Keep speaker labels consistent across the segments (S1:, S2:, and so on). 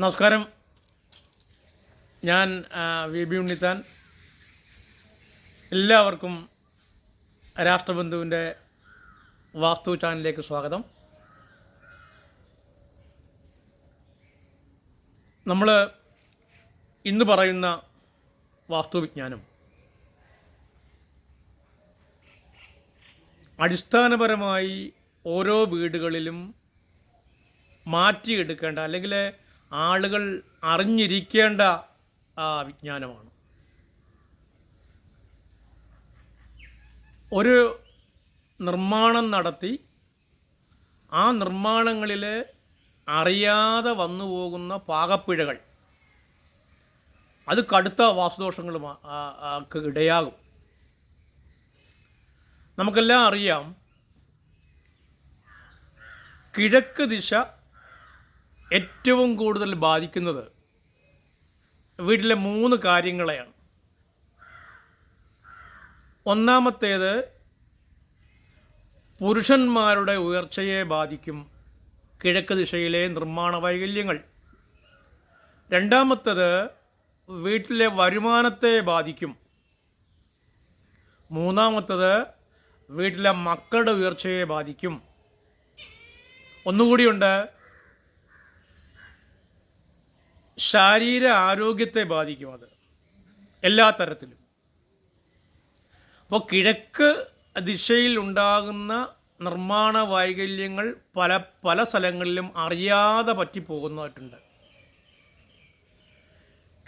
S1: നമസ്കാരം. ഞാൻ V B Unnithan. എല്ലാവർക്കും രാഷ്ട്രബന്ധുവിന്റെ വാസ്തു ചാനലിലേക്ക് സ്വാഗതം. നമ്മൾ ഇന്ന് പറയുന്ന വാസ്തുവിജ്ഞാനം അടിസ്ഥാനപരമായി ഓരോ വീടുകളിലും മാറ്റിയെടുക്കേണ്ട അല്ലെങ്കിൽ ആളുകൾ അറിഞ്ഞിരിക്കേണ്ട വിജ്ഞാനമാണ്. ഒരു നിർമ്മാണം നടത്തി ആ നിർമ്മാണങ്ങളിൽ അറിയാതെ വന്നു പോകുന്ന പാകപ്പിഴകൾ അത് കടുത്ത വാസ്തുദോഷങ്ങളും ഇടയാകും. നമുക്കെല്ലാം അറിയാം കിഴക്ക് ദിശ ഏറ്റവും കൂടുതൽ ബാധിക്കുന്നത് വീട്ടിലെ മൂന്ന് കാര്യങ്ങളെയാണ്. ഒന്നാമത്തേത് പുരുഷന്മാരുടെ ഉയർച്ചയെ ബാധിക്കും കിഴക്ക് ദിശയിലെ നിർമ്മാണ വൈകല്യങ്ങൾ. രണ്ടാമത്തേത് വീട്ടിലെ വരുമാനത്തെ ബാധിക്കും. മൂന്നാമത്തേത് വീട്ടിലെ മക്കളുടെ ഉയർച്ചയെ ബാധിക്കും. ഒന്നുകൂടിയുണ്ട് ശാരീര ആരോഗ്യത്തെ ബാധിക്കും അത്. എല്ലാ തരത്തിലും. അപ്പോൾ കിഴക്ക് ദിശയിൽ ഉണ്ടാകുന്ന നിർമ്മാണ വൈകല്യങ്ങൾ പല പല സ്ഥലങ്ങളിലും അറിയാതെ പറ്റിപ്പോകുന്നതായിട്ടുണ്ട്.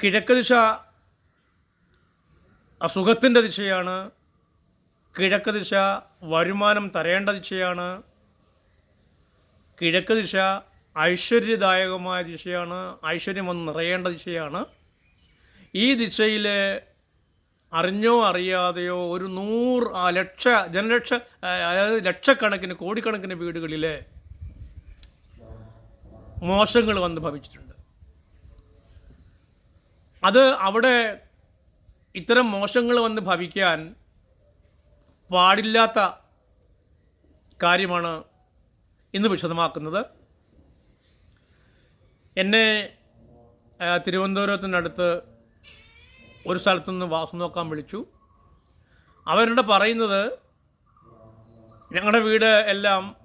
S1: കിഴക്ക് ദിശ അസുഖത്തിന്റെ ദിശയാണ്. കിഴക്ക് ദിശ വരുമാനം തരേണ്ട ദിശയാണ്. കിഴക്ക് ദിശ ഐശ്വര്യദായകമായ ദിശയാണ് ഐശ്വര്യം വന്ന് നിറയേണ്ട ദിശയാണ്. ഈ ദിശയിൽ അറിഞ്ഞോ അറിയാതെയോ ഒരു നൂറ് ലക്ഷ ജനലക്ഷ അതായത് ലക്ഷക്കണക്കിന് കോടിക്കണക്കിന് വീടുകളിൽ മോശങ്ങൾ വന്ന് ഭവിച്ചിട്ടുണ്ട്. അത് അവിടെ ഇത്തരം മോശങ്ങൾ വന്ന് ഭവിക്കാൻ പാടില്ലാത്ത കാര്യമാണ് ഇന്ന് വിശദമാക്കുന്നത്. എന്നെ തിരുവനന്തപുരത്തിനടുത്ത് ഒരു സ്ഥലത്തുനിന്ന് വാസം നോക്കാൻ വിളിച്ചു. അവരുടെ പറയുന്നത് ഞങ്ങളുടെ വീട് എല്ലാം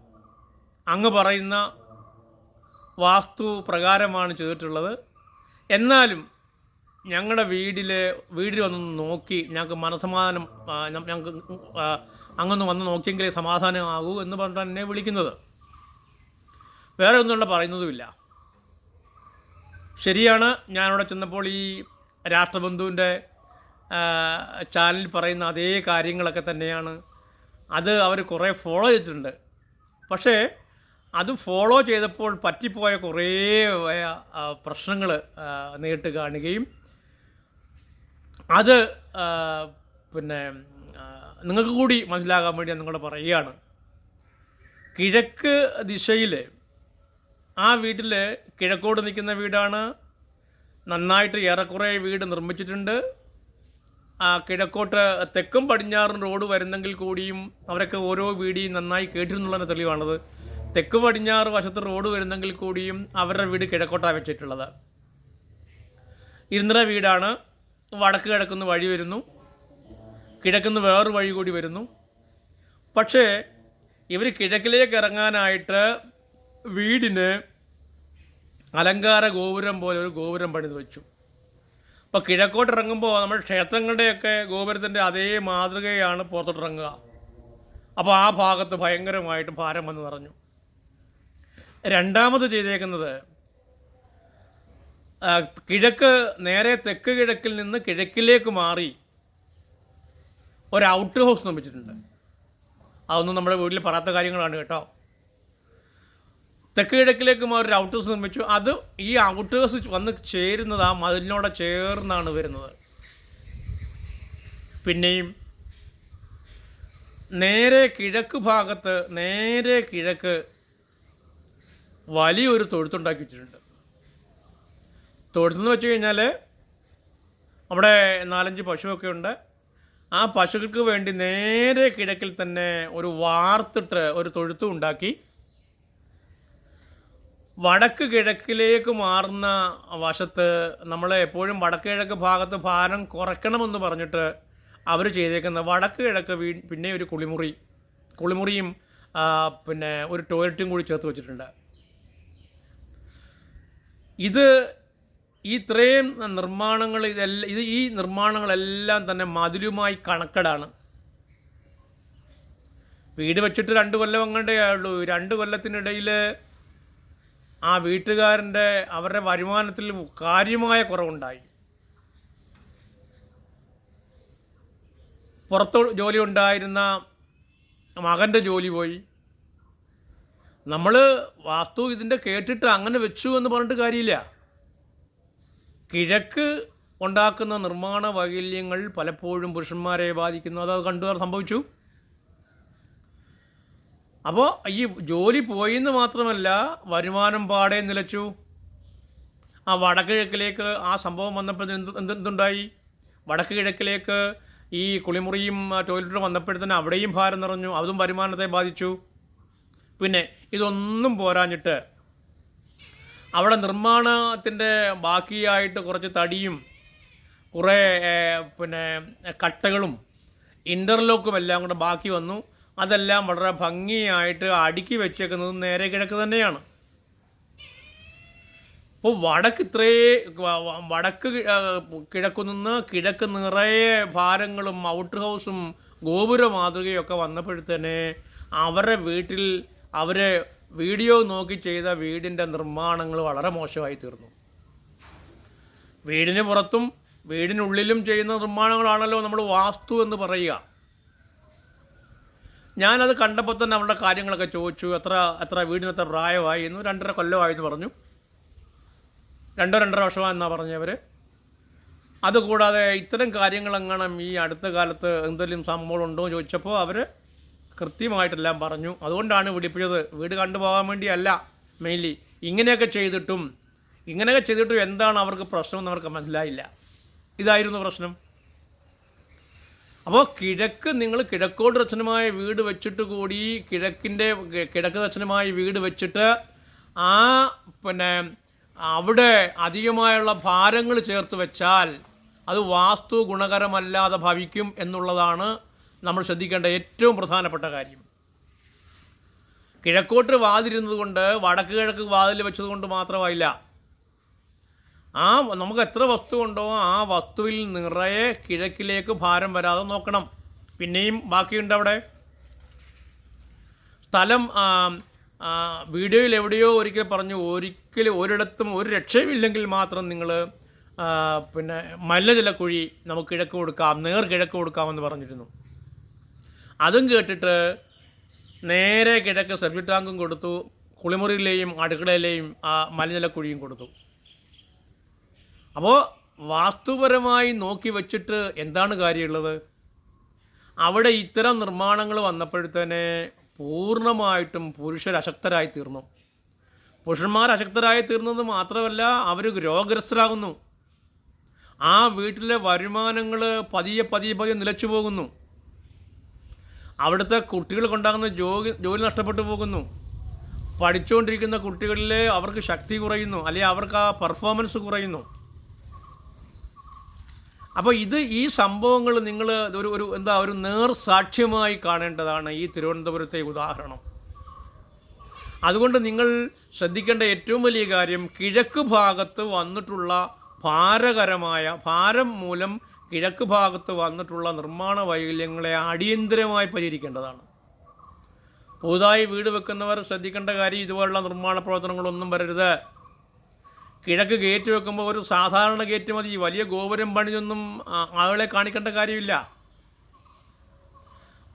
S1: അങ്ങ് പറയുന്ന വാസ്തു പ്രകാരമാണ് ചെയ്തിട്ടുള്ളത്. എന്നാലും ഞങ്ങളുടെ വീടിലെ വീട്ടിൽ വന്ന് നോക്കി ഞങ്ങൾക്ക് മനസമാധാനം ഞങ്ങൾക്ക് അങ്ങൊന്ന് വന്ന് നോക്കിയെങ്കിലേ സമാധാനമാകൂ എന്ന് പറഞ്ഞിട്ടാണ് എന്നെ വിളിക്കുന്നത്. വേറെ ഒന്നുള്ള പറയുന്നതുമില്ല. ശരിയാണ്. ഞാനവിടെ ചെന്നപ്പോൾ ഈ രാഷ്ട്രബന്ധുവിന്റെ ചാനലിൽ പറയുന്ന അതേ കാര്യങ്ങളൊക്കെ തന്നെയാണ്. അത് അവർ കുറേ ഫോളോ ചെയ്തിട്ടുണ്ട്. പക്ഷേ അത് ഫോളോ ചെയ്തപ്പോൾ പറ്റിപ്പോയ കുറേ പ്രശ്നങ്ങൾ നേരിട്ട് കാണുകയും അത് പിന്നെ നിങ്ങൾക്ക് കൂടി മനസ്സിലാകാൻ വേണ്ടി ഞാൻ നിങ്ങളോട് പറയുകയാണ്. കിഴക്ക് ദിശയിൽ ആ വീട്ടിൽ കിഴക്കോട് നിൽക്കുന്ന വീടാണ്. നന്നായിട്ട് ഏറെക്കുറെ വീട് നിർമ്മിച്ചിട്ടുണ്ട്. ആ കിഴക്കോട്ട് തെക്കും പടിഞ്ഞാറും റോഡ് വരുന്നെങ്കിൽ കൂടിയും അവരൊക്കെ ഓരോ വീടിയും നന്നായി കേട്ടിരുന്നുള്ളതിന്റെ തെളിവാണത്. തെക്ക് പടിഞ്ഞാറ് വശത്ത് റോഡ് വരുന്നെങ്കിൽ കൂടിയും അവരുടെ വീട് കിഴക്കോട്ടാണ് വെച്ചിട്ടുള്ളത്. ഇരുന്നര വീടാണ്. വടക്ക് കിഴക്കുന്ന് വഴി വരുന്നു. കിഴക്കുന്ന് വേറൊരു വഴി കൂടി വരുന്നു. പക്ഷേ ഇവർ കിഴക്കിലേക്ക് ഇറങ്ങാനായിട്ട് വീടിന് അലങ്കാര ഗോപുരം പോലെ ഒരു ഗോപുരം പണിത് വെച്ചു. അപ്പോൾ കിഴക്കോട്ട് ഇറങ്ങുമ്പോൾ നമ്മൾ ക്ഷേത്രങ്ങളുടെയൊക്കെ ഗോപുരത്തിന്റെ അതേ മാതൃകയാണ് പുറത്തോട്ട് ഇറങ്ങുക. അപ്പോൾ ആ ഭാഗത്ത് ഭയങ്കരമായിട്ട് ഭാരം വന്ന് നിറഞ്ഞു. രണ്ടാമത് ചെയ്തേക്കുന്നത് കിഴക്ക് നേരെ തെക്ക് കിഴക്കിൽ നിന്ന് കിഴക്കിലേക്ക് മാറി ഒരു ഔട്ട് ഹൗസ് നിർമ്മിച്ചിട്ടുണ്ട്. അതൊന്നും നമ്മുടെ വീട്ടിൽ പറയാത്ത കാര്യങ്ങളാണ് കേട്ടോ. തെക്ക് കിഴക്കിലേക്ക് മാറി ഒരു ഔട്ട് ഹൗസ് നിർമ്മിച്ചു. അത് ഈ ഔട്ട് ഹൗസ് വന്ന് ചേരുന്നത് ആ മതിലിനോടെ ചേർന്നാണ് വരുന്നത്. പിന്നെയും നേരെ കിഴക്ക് ഭാഗത്ത് നേരെ കിഴക്ക് വലിയൊരു തൊഴുത്തുണ്ടാക്കി വെച്ചിട്ടുണ്ട്. തൊഴുത്തെന്ന് വെച്ച് കഴിഞ്ഞാൽ അവിടെ നാലഞ്ച് പശുവൊക്കെ ഉണ്ട്. ആ പശുക്കൾക്ക് വേണ്ടി നേരെ കിഴക്കിൽ തന്നെ ഒരു വാർത്തിട്ട് ഒരു തൊഴുത്തും ഉണ്ടാക്കി വടക്ക് കിഴക്കിലേക്ക് മാറുന്ന വശത്ത് നമ്മൾ എപ്പോഴും വടക്ക് കിഴക്ക് ഭാഗത്ത് ഭാരം കുറയ്ക്കണമെന്ന് പറഞ്ഞിട്ട് അവർ ചെയ്തേക്കുന്ന വടക്ക് കിഴക്ക് വീ പിന്നെ ഒരു കുളിമുറി. കുളിമുറിയും പിന്നെ ഒരു ടോയ്ലറ്റും കൂടി ചേർത്ത് വെച്ചിട്ടുണ്ട്. ഇത് ഇത്രയും നിർമ്മാണങ്ങൾ ഇതെല്ലാം ഇത് ഈ നിർമ്മാണങ്ങളെല്ലാം തന്നെ മതിലുമായി കണക്കടാണ്. വീട് വെച്ചിട്ട് രണ്ട് കൊല്ലം അങ്ങോട്ടേ ഉള്ളൂ രണ്ട് കൊല്ലത്തിനിടയിൽ ആ വീട്ടുകാരന്റെ അവരുടെ വരുമാനത്തിൽ കാര്യമായ കുറവുണ്ടായി. പുറത്ത് ജോലി ഉണ്ടായിരുന്ന മകന്റെ ജോലി പോയി. നമ്മൾ വാസ്തു ഇതിന്റെ കേട്ടിട്ട് അങ്ങനെ വെച്ചു എന്ന് പറഞ്ഞിട്ട് കാര്യമില്ല. കിഴക്ക് ഉണ്ടാക്കുന്ന നിർമ്മാണ വൈകല്യങ്ങൾ പലപ്പോഴും പുരുഷന്മാരെ ബാധിക്കുന്നു. അത് കണ്ടു സംഭവിച്ചു. അപ്പോൾ ഈ ജോലി പോയിന്ന് മാത്രമല്ല വരുമാനം പാടെ നിലച്ചു ആ വടക്ക് കിഴക്കിലേക്ക് ആ സംഭവം വന്നപ്പോഴത്തേന് എന്ത് എന്ത് എന്തുണ്ടായി? വടക്ക് കിഴക്കിലേക്ക് ഈ കുളിമുറിയും ടോയ്ലറ്റും വന്നപ്പോഴത്തേന് അവിടെയും ഭാരം നിറഞ്ഞു അതും വരുമാനത്തെ ബാധിച്ചു. പിന്നെ ഇതൊന്നും പോരാഞ്ഞിട്ട് അവിടെ നിർമ്മാണത്തിന്റെ ബാക്കിയായിട്ട് കുറച്ച് തടിയും കുറേ പിന്നെ കട്ടകളും ഇന്റർലോക്കും എല്ലാം കൂടെ ബാക്കി വന്നു. അതെല്ലാം വളരെ ഭംഗിയായിട്ട് അടുക്കി വെച്ചേക്കുന്നത് നേരെ കിഴക്ക് തന്നെയാണ്. അപ്പോൾ വടക്ക് ഇത്രേ വടക്ക് കിഴക്കു നിന്ന് കിഴക്ക് നിറയെ ഭാരങ്ങളും ഔട്ട് ഹൗസും ഗോപുര മാതൃകയൊക്കെ വന്നപ്പോഴത്തേനെ അവരുടെ വീട്ടിൽ അവരെ വീഡിയോ നോക്കി ചെയ്ത വീടിന്റെ നിർമ്മാണങ്ങൾ വളരെ മോശമായി തീർന്നു. വീടിന് പുറത്തും വീടിനുള്ളിലും ചെയ്യുന്ന നിർമ്മാണങ്ങളാണല്ലോ നമ്മൾ വാസ്തു എന്ന് പറയുക. ഞാനത് കണ്ടപ്പോൾ തന്നെ അവരുടെ കാര്യങ്ങളൊക്കെ ചോദിച്ചു. എത്ര എത്ര വീടിന് എത്ര പ്രായമായി എന്ന്. രണ്ടര കൊല്ലമായി എന്ന് പറഞ്ഞു. രണ്ടോ രണ്ടര വർഷമാണെന്നാണ് പറഞ്ഞവർ അതുകൂടാതെ ഇത്തരം കാര്യങ്ങളെങ്ങണം ഈ അടുത്ത കാലത്ത് എന്തെങ്കിലും സംഭവം ഉണ്ടോ എന്ന് ചോദിച്ചപ്പോൾ അവർ കൃത്യമായിട്ടെല്ലാം പറഞ്ഞു. അതുകൊണ്ടാണ് വിളിപ്പിച്ചത്. വീട് കണ്ടുപോകാൻ വേണ്ടിയല്ല മെയിൻലി ഇങ്ങനെയൊക്കെ ചെയ്തിട്ടും ഇങ്ങനെയൊക്കെ ചെയ്തിട്ടും എന്താണ് അവർക്ക് പ്രശ്നമെന്ന് അവർക്ക് മനസ്സിലായില്ല. ഇതായിരുന്നു പ്രശ്നം. അപ്പോൾ കിഴക്ക് നിങ്ങൾ കിഴക്കോട് ദർശനമായ വീട് വെച്ചിട്ട് കൂടി കിഴക്കിന്റെ കിഴക്ക് ദർശനമായ വീട് വെച്ചിട്ട് ആ പിന്നെ അവിടെ അധികമായുള്ള ഭാരങ്ങൾ ചേർത്ത് വെച്ചാൽ അത് വാസ്തു ഗുണകരമല്ലാതെ ഭവിക്കും എന്നുള്ളതാണ് നമ്മൾ ശ്രദ്ധിക്കേണ്ട ഏറ്റവും പ്രധാനപ്പെട്ട കാര്യം. കിഴക്കോട്ട് വാതിരുന്നത് കൊണ്ട് വടക്ക് കിഴക്ക് വാതിൽ വെച്ചത് കൊണ്ട് മാത്രമായില്ല ആ നമുക്ക് എത്ര വസ്തു ഉണ്ടോ ആ വസ്തുവിൽ നിറയെ കിഴക്കിലേക്ക് ഭാരം വരാതെ നോക്കണം. പിന്നെയും ബാക്കിയുണ്ട് അവിടെ. സ്ഥലം വീഡിയോയിൽ എവിടെയോ ഒരിക്കൽ പറഞ്ഞു ഒരിക്കലും ഒരിടത്തും ഒരു രക്ഷയുമില്ലെങ്കിൽ മാത്രം നിങ്ങൾ പിന്നെ മല്ലജലക്കുഴി നമുക്ക് കിഴക്ക് കൊടുക്കാം നേർ കിഴക്ക് കൊടുക്കാമെന്ന് പറഞ്ഞിരുന്നു. അതും കേട്ടിട്ട് നേരെ കിഴക്ക് സെപ്റ്റി ടാങ്കും കൊടുത്തു കുളിമുറിയിലെയും അടുക്കളയിലെയും ആ മലനിലക്കുഴിയും കൊടുത്തു. അപ്പോൾ വാസ്തുപരമായി നോക്കി വച്ചിട്ട് എന്താണ് കാര്യമുള്ളത്? അവിടെ ഇത്തരം നിർമ്മാണങ്ങൾ വന്നപ്പോഴത്തേനെ പൂർണമായിട്ടും പുരുഷരശക്തരായി തീർന്നു. പുരുഷന്മാർ അശക്തരായി തീർന്നത് മാത്രമല്ല അവർ രോഗഗ്രസ്തരാകുന്നു. ആ വീട്ടിലെ വരുമാനങ്ങൾ പതിയെ പതിയെ പതിയെ നിലച്ചു പോകുന്നു. അവിടുത്തെ കുട്ടികൾക്കുണ്ടാകുന്ന ജോലി ജോലി നഷ്ടപ്പെട്ടു പോകുന്നു. പഠിച്ചുകൊണ്ടിരിക്കുന്ന കുട്ടികളിലെ അവർക്ക് ശക്തി കുറയുന്നു അല്ലെങ്കിൽ അവർക്ക് ആ പെർഫോമൻസ് കുറയുന്നു. അപ്പോൾ ഇത് ഈ സംഭവങ്ങൾ നിങ്ങൾ ഒരു ഒരു എന്താ ഒരു നേർ സാക്ഷ്യമായി കാണേണ്ടതാണ് ഈ തിരുവനന്തപുരത്തെ ഉദാഹരണം. അതുകൊണ്ട് നിങ്ങൾ ശ്രദ്ധിക്കേണ്ട ഏറ്റവും വലിയ കാര്യം കിഴക്ക് ഭാഗത്ത് വന്നിട്ടുള്ള ഭാരകരമായ ഭാരം മൂലം കിഴക്ക് ഭാഗത്ത് വന്നിട്ടുള്ള നിർമ്മാണ വൈകല്യങ്ങളെ അടിയന്തിരമായി പരിഹരിക്കേണ്ടതാണ്. പുതുതായി വീട് വെക്കുന്നവർ ശ്രദ്ധിക്കേണ്ട കാര്യം ഇതുപോലുള്ള നിർമ്മാണ പ്രവർത്തനങ്ങളൊന്നും വരരുത്. കിഴക്ക് ഗേറ്റ് വെക്കുമ്പോൾ ഒരു സാധാരണ ഗേറ്റ് മതി. വലിയ ഗോപുരം പണിയൊന്നും ആളെ ആളുകളെ കാണിക്കേണ്ട കാര്യമില്ല.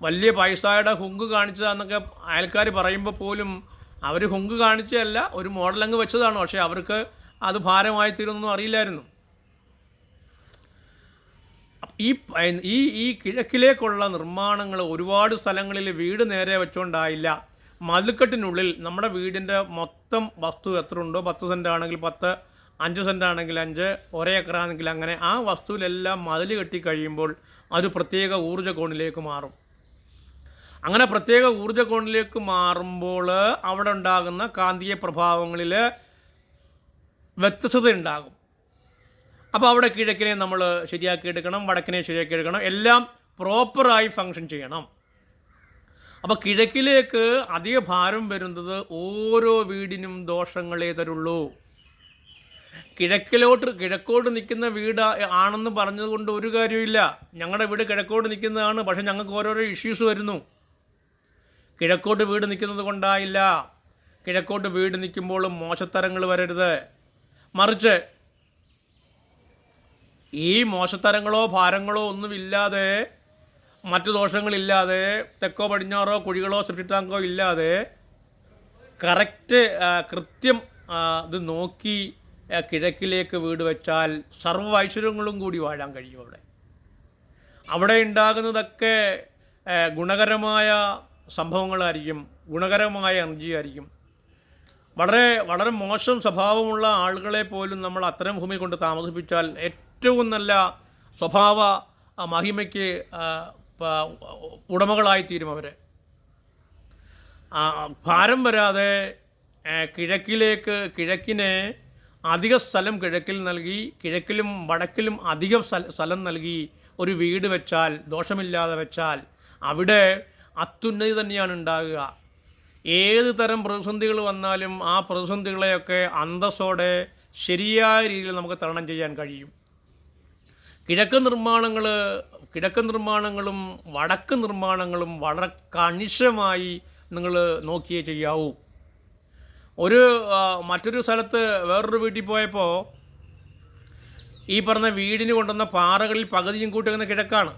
S1: വലിയ പൈസയുടെ ഹുങ്ക് കാണിച്ചതാന്നൊക്കെ അയൽക്കാർ പറയുമ്പോൾ പോലും അവർ ഹുങ്ക് കാണിച്ചതല്ല ഒരു മോഡലങ്ങ് വെച്ചതാണ്. പക്ഷേ അവർക്ക് അത് ഭാരമായി തീരുന്നൊന്നും അറിയില്ലായിരുന്നു. ഈ ഈ ഈ കിഴക്കിലേക്കുള്ള നിർമ്മാണങ്ങൾ ഒരുപാട് സ്ഥലങ്ങളിൽ വീട് നേരെ വെച്ചുകൊണ്ടായില്ല മതിൽക്കെട്ടിനുള്ളിൽ നമ്മുടെ വീടിന്റെ മൊത്തം വസ്തു എത്ര ഉണ്ടോ പത്ത് സെന്റ് ആണെങ്കിൽ പത്ത് അഞ്ച് സെന്റ് ആണെങ്കിൽ അഞ്ച് ഒരേ ഏക്കർ ആണെങ്കിൽ അങ്ങനെ ആ വസ്തുവിലെല്ലാം മതിൽ കെട്ടി കഴിയുമ്പോൾ അത് പ്രത്യേക ഊർജ കോണിലേക്ക് മാറും. അങ്ങനെ പ്രത്യേക ഊർജ കോണിലേക്ക് മാറുമ്പോൾ അവിടെ ഉണ്ടാകുന്ന കാന്തിക പ്രഭാവങ്ങളിൽ വ്യത്യസ്തത ഉണ്ടാകും. അപ്പോൾ അവിടെ കിഴക്കിനെ നമ്മൾ ശരിയാക്കി എടുക്കണം വടക്കിനെ ശരിയാക്കി എടുക്കണം എല്ലാം പ്രോപ്പറായി ഫങ്ഷൻ ചെയ്യണം. അപ്പോൾ കിഴക്കിലേക്ക് അധിക ഭാരം വരുന്നത് ഓരോ വീടിനും ദോഷങ്ങളേ തരുള്ളൂ. കിഴക്കിലോട്ട് കിഴക്കോട്ട് നിൽക്കുന്ന വീട് ആണെന്ന് പറഞ്ഞതുകൊണ്ട് ഒരു കാര്യമില്ല ഞങ്ങളുടെ വീട് കിഴക്കോട്ട് നിൽക്കുന്നതാണ് പക്ഷേ ഞങ്ങൾക്ക് ഓരോരോ ഇഷ്യൂസ് വരുന്നു. കിഴക്കോട്ട് വീട് നിൽക്കുന്നത് കൊണ്ടായില്ല. കിഴക്കോട്ട് വീട് നിൽക്കുമ്പോൾ മോശത്തരങ്ങൾ വരരുത്. മറിച്ച് ഈ മോശത്തരങ്ങളോ ഭാരങ്ങളോ ഒന്നുമില്ലാതെ മറ്റു ദോഷങ്ങളില്ലാതെ തെക്കോ പടിഞ്ഞാറോ കുഴികളോ സെപ്റ്റിക് ടാങ്കോ ഇല്ലാതെ കറക്റ്റ് കൃത്യം ഇത് നോക്കി കിഴക്കിലേക്ക് വീട് വെച്ചാൽ സർവ ഐശ്വര്യങ്ങളും കൂടി വാഴാൻ കഴിയും അവിടെ. അവിടെ ഉണ്ടാകുന്നതൊക്കെ ഗുണകരമായ സംഭവങ്ങളായിരിക്കും ഗുണകരമായ എനർജി ആയിരിക്കും. വളരെ വളരെ മോശം സ്വഭാവമുള്ള ആളുകളെ പോലും നമ്മൾ അത്തരം ഭൂമി കൊണ്ട് താമസിപ്പിച്ചാൽ ഏറ്റവും നല്ല സ്വഭാവ മഹിമയ്ക്ക് ഉടമകളായി തീരും അവർ ഭാരം വരാതെ കിഴക്കിലേക്ക് കിഴക്കിനെ അധിക സ്ഥലം കിഴക്കിൽ നൽകി കിഴക്കിലും വടക്കിലും അധികം സ്ഥല- നൽകി ഒരു വീട് വെച്ചാൽ ദോഷമില്ലാതെ വെച്ചാൽ അവിടെ അത്യുന്നതി തന്നെയാണ് ഉണ്ടാകുക. ഏത് തരം പ്രതിസന്ധികൾ വന്നാലും ആ പ്രതിസന്ധികളെയൊക്കെ അന്തസ്സോടെ ശരിയായ രീതിയിൽ നമുക്ക് തരണം ചെയ്യാൻ കഴിയും. കിഴക്ക് നിർമ്മാണങ്ങൾ കിഴക്ക് നിർമ്മാണങ്ങളും വടക്ക് നിർമ്മാണങ്ങളും വളരെ കണിശമായി നിങ്ങൾ നോക്കിയേ ചെയ്യാവൂ. ഒരു മറ്റൊരു സ്ഥലത്ത് വേറൊരു വീട്ടിൽ പോയപ്പോൾ ഈ പറഞ്ഞ വീടിന് കൊണ്ടുവന്ന പാറകളിൽ പകുതിയും കൂട്ടി വെക്കുന്ന കിഴക്കാണ്.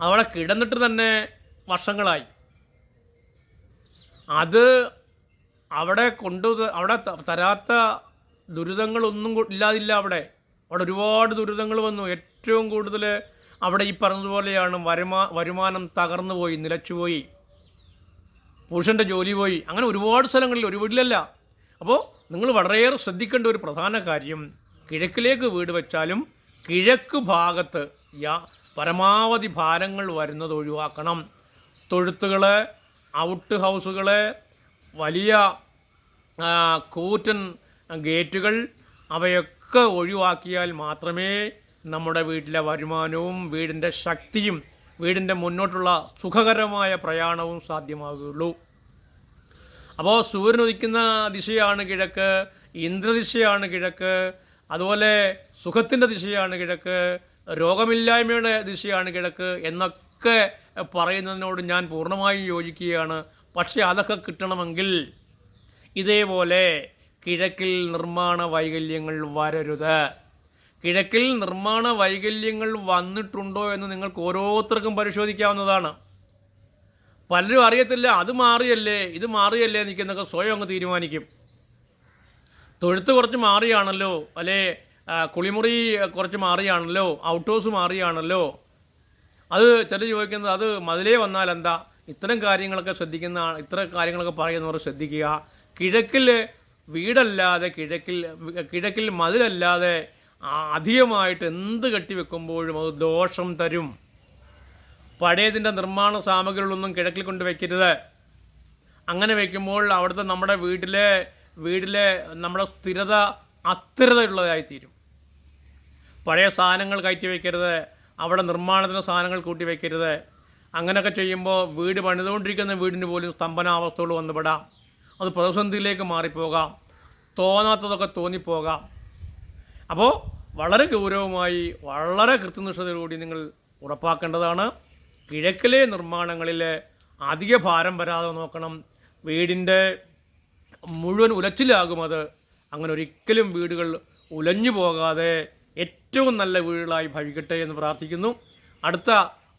S1: അവിടെ കിടന്നിട്ട് തന്നെ വർഷങ്ങളായി. അത് അവിടെ കൊണ്ടു അവിടെ തരാത്ത ദുരിതങ്ങളൊന്നും ഇല്ലാതില്ല അവിടെ. അവിടെ ഒരുപാട് ദുരിതങ്ങൾ വന്നു. ഏറ്റവും കൂടുതൽ അവിടെ ഈ പറഞ്ഞതുപോലെയാണ് വരുമാ വരുമാനം തകർന്നു പോയി നിലച്ചുപോയി. പുരുഷന്റെ ജോലി പോയി. അങ്ങനെ ഒരുപാട് സ്ഥലങ്ങളിൽ ഒരു വീട്ടിലല്ല. അപ്പോൾ നിങ്ങൾ വളരെയേറെ ശ്രദ്ധിക്കേണ്ട ഒരു പ്രധാന കാര്യം കിഴക്കിലേക്ക് വീട് വെച്ചാലും കിഴക്ക് ഭാഗത്ത് യാ പരമാവധി ഭാരങ്ങൾ വരുന്നത് ഒഴിവാക്കണം. തൊഴുത്തുകൾ ഔട്ട് ഹൗസുകൾ വലിയ കൂറ്റൻ ഗേറ്റുകൾ അവയൊക്കെ ഒഴിവാക്കിയാൽ മാത്രമേ നമ്മുടെ വീട്ടിലെ വരുമാനവും വീടിന്റെ ശക്തിയും വീടിന്റെ മുന്നോട്ടുള്ള സുഖകരമായ പ്രയാണവും സാധ്യമാകുകയുള്ളൂ. അപ്പോൾ സൂര്യൻ ഉദിക്കുന്ന ദിശയാണ് കിഴക്ക് ഇന്ദ്രദിശയാണ് കിഴക്ക് അതുപോലെ സുഖത്തിന്റെ ദിശയാണ് കിഴക്ക് രോഗമില്ലായ്മയുടെ ദിശയാണ് കിഴക്ക് എന്നൊക്കെ പറയുന്നതിനോട് ഞാൻ പൂർണമായും യോജിക്കുകയാണ്. പക്ഷേ അതൊക്കെ കിട്ടണമെങ്കിൽ ഇതേപോലെ കിഴക്കിൽ നിർമ്മാണ വൈകല്യങ്ങൾ വരരുത്. കിഴക്കിൽ നിർമ്മാണ വൈകല്യങ്ങൾ വന്നിട്ടുണ്ടോ എന്ന് നിങ്ങൾക്ക് ഓരോരുത്തർക്കും പരിശോധിക്കാവുന്നതാണ്. പലരും അറിയത്തില്ല അത് മാറിയല്ലേ ഇത് മാറിയല്ലേ നിൽക്കുന്നൊക്കെ സ്വയം അങ്ങ് തീരുമാനിക്കും. തൊഴുത്ത് കുറച്ച് മാറിയാണല്ലോ അല്ലേ? കുളിമുറി കുറച്ച് മാറിയാണല്ലോ ഔട്ട് ഹൗസ് മാറിയാണല്ലോ. അത് ചില ചോദിക്കുന്നത് അത് മതിലേ വന്നാൽ എന്താ? ഇത്തരം കാര്യങ്ങളൊക്കെ ശ്രദ്ധിക്കുന്ന ഇത്തരം കാര്യങ്ങളൊക്കെ പറയുന്നവർ ശ്രദ്ധിക്കുക. കിഴക്കിൽ വീടല്ലാതെ കിഴക്കിൽ കിഴക്കിൽ മതിലല്ലാതെ അധികമായിട്ട് എന്ത് കെട്ടിവെക്കുമ്പോഴും അത് ദോഷം തരും. പഴയതിന്റെ നിർമ്മാണ സാമഗ്രികളൊന്നും കിഴക്കിൽ കൊണ്ട് വയ്ക്കരുത് അങ്ങനെ വയ്ക്കുമ്പോൾ അവിടുത്തെ നമ്മുടെ വീട്ടിലെ വീട്ടിലെ നമ്മുടെ സ്ഥിരത അസ്ഥിരതയുള്ളതായിത്തീരും പഴയ സാധനങ്ങൾ കയറ്റി വയ്ക്കരുത്. അവിടെ നിർമ്മാണത്തിന് സാധനങ്ങൾ കൂട്ടി വയ്ക്കരുത്. അങ്ങനെയൊക്കെ ചെയ്യുമ്പോൾ വീട് പണിതുകൊണ്ടിരിക്കുന്ന വീടിന് പോലും സ്തംഭനാവസ്ഥകൾ വന്നുപെടാം. അത് പ്രതിസന്ധിയിലേക്ക് മാറിപ്പോകാം. തോന്നാത്തതൊക്കെ തോന്നിപ്പോകാം. അപ്പോൾ വളരെ ഗൗരവമായി വളരെ കൃത്യനിഷ്ഠതയോടുകൂടി നിങ്ങൾ ഉറപ്പാക്കേണ്ടതാണ്. കിഴക്കിലെ നിർമ്മാണങ്ങളിൽ അധിക ഭാരം വരാതെ നോക്കണം. വീടിന്റെ മുഴുവൻ ഉലച്ചിലാകും അത്. അങ്ങനെ ഒരിക്കലും വീടുകൾ ഉലഞ്ഞു പോകാതെ ഏറ്റവും നല്ല വീടുകളായി ഭവിക്കട്ടെ എന്ന് പ്രാർത്ഥിക്കുന്നു. അടുത്ത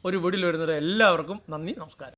S1: ഒരു വീടിൽ വരുന്നത് എല്ലാവർക്കും നന്ദി നമസ്കാരം.